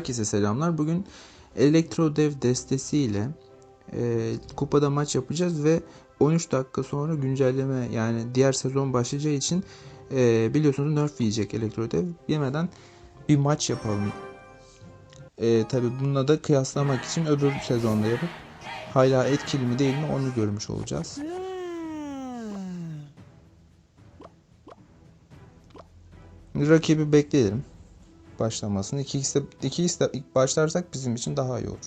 Herkese selamlar. Bugün Elektro Dev destesiyle e, kupada maç yapacağız ve 13 dakika sonra güncelleme yani diğer sezon başlayacağı için e, biliyorsunuz nerf yiyecek Elektro Dev. Yemeden bir maç yapalım. E, Tabi bununla da kıyaslamak için öbür sezonda yapıp hala etkili mi değil mi onu görmüş olacağız. Rakibi bekleyelim başlamasını. İkisi de, ikisi de ilk başlarsak bizim için daha iyi olur.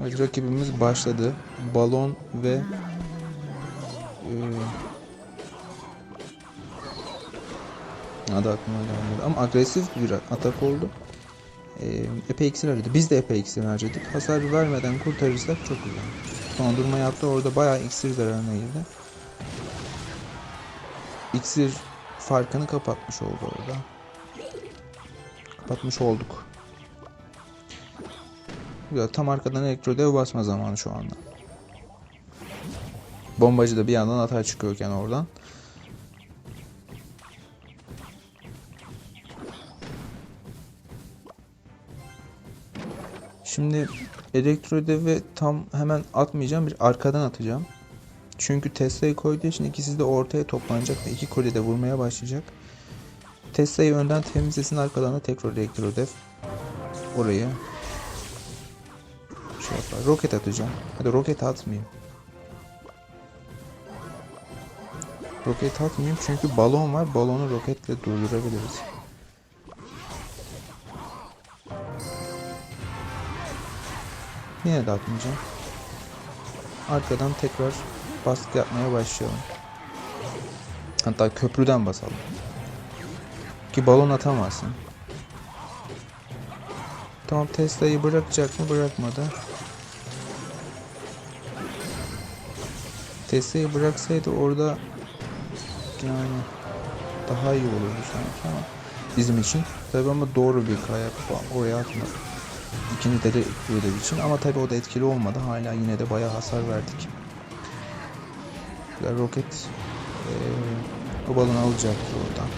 Evet, rakibimiz başladı. Balon ve e, adı aklıma gelmedi. Ama agresif bir atak oldu. E, epey iksir harcadı. Biz de epey iksir harcadık. Hasar vermeden kurtarırsak çok güzel. Dondurma yaptı. Orada bayağı iksir zararına girdi. İksir farkını kapatmış oldu orada kapatmış olduk. Ya tam arkadan elektro dev basma zamanı şu anda. Bombacı da bir yandan atar çıkıyorken oradan. Şimdi elektro devi tam hemen atmayacağım. Bir arkadan atacağım. Çünkü Tesla'yı koyduğu için ikisi de ortaya toplanacak ve iki koli de vurmaya başlayacak. Tesla'yı önden temizlesin arkadan da tekrar elektro def. Orayı şey yapar. Roket atacağım. Hadi roket atmayayım. Roket atmayayım çünkü balon var. Balonu roketle durdurabiliriz. Yine de atmayacağım. Arkadan tekrar baskı yapmaya başlayalım. Hatta köprüden basalım. Ki balon atamazsın. Tamam Tesla'yı bırakacak mı? Bırakmadı. Tesla'yı bıraksaydı orada yani daha iyi olurdu sanki ama bizim için. Tabi ama doğru bir kaya oraya atmadı. İkinci deli ödev için ama tabi o da etkili olmadı. Hala yine de bayağı hasar verdik. Roket ee, o balonu alacaktı oradan.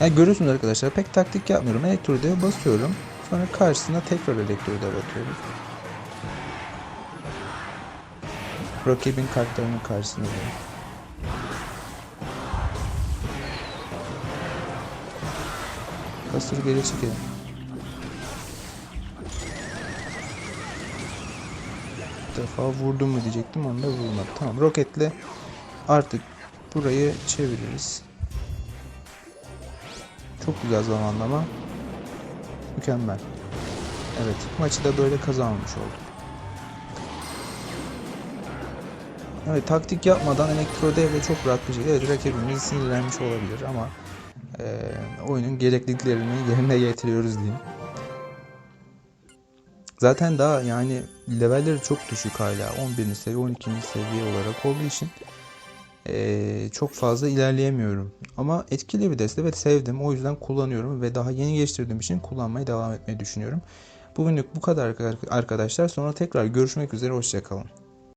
Yani görüyorsunuz arkadaşlar pek taktik yapmıyorum. Elektrodeye basıyorum. Sonra karşısına tekrar elektrodeye atıyorum. Rakibin kartlarının karşısına böyle. Kasır geri çekelim. Defa vurdum mu diyecektim onu da vurmadı. Tamam roketle artık burayı çeviririz. Çok güzel zamanlama. Mükemmel. Evet, maçı da böyle kazanmış olduk. Evet, taktik yapmadan elektro devre çok rahat bir şekilde evet, rakibimiz sinirlenmiş olabilir ama e, oyunun gerekliliklerini yerine getiriyoruz diyeyim. Zaten daha yani levelleri çok düşük hala. 11. seviye, 12. seviye olarak olduğu için ee, çok fazla ilerleyemiyorum. Ama etkili bir deste ve sevdim. O yüzden kullanıyorum ve daha yeni geliştirdiğim için kullanmaya devam etmeyi düşünüyorum. Bugünlük bu kadar arkadaşlar. Sonra tekrar görüşmek üzere. Hoşçakalın.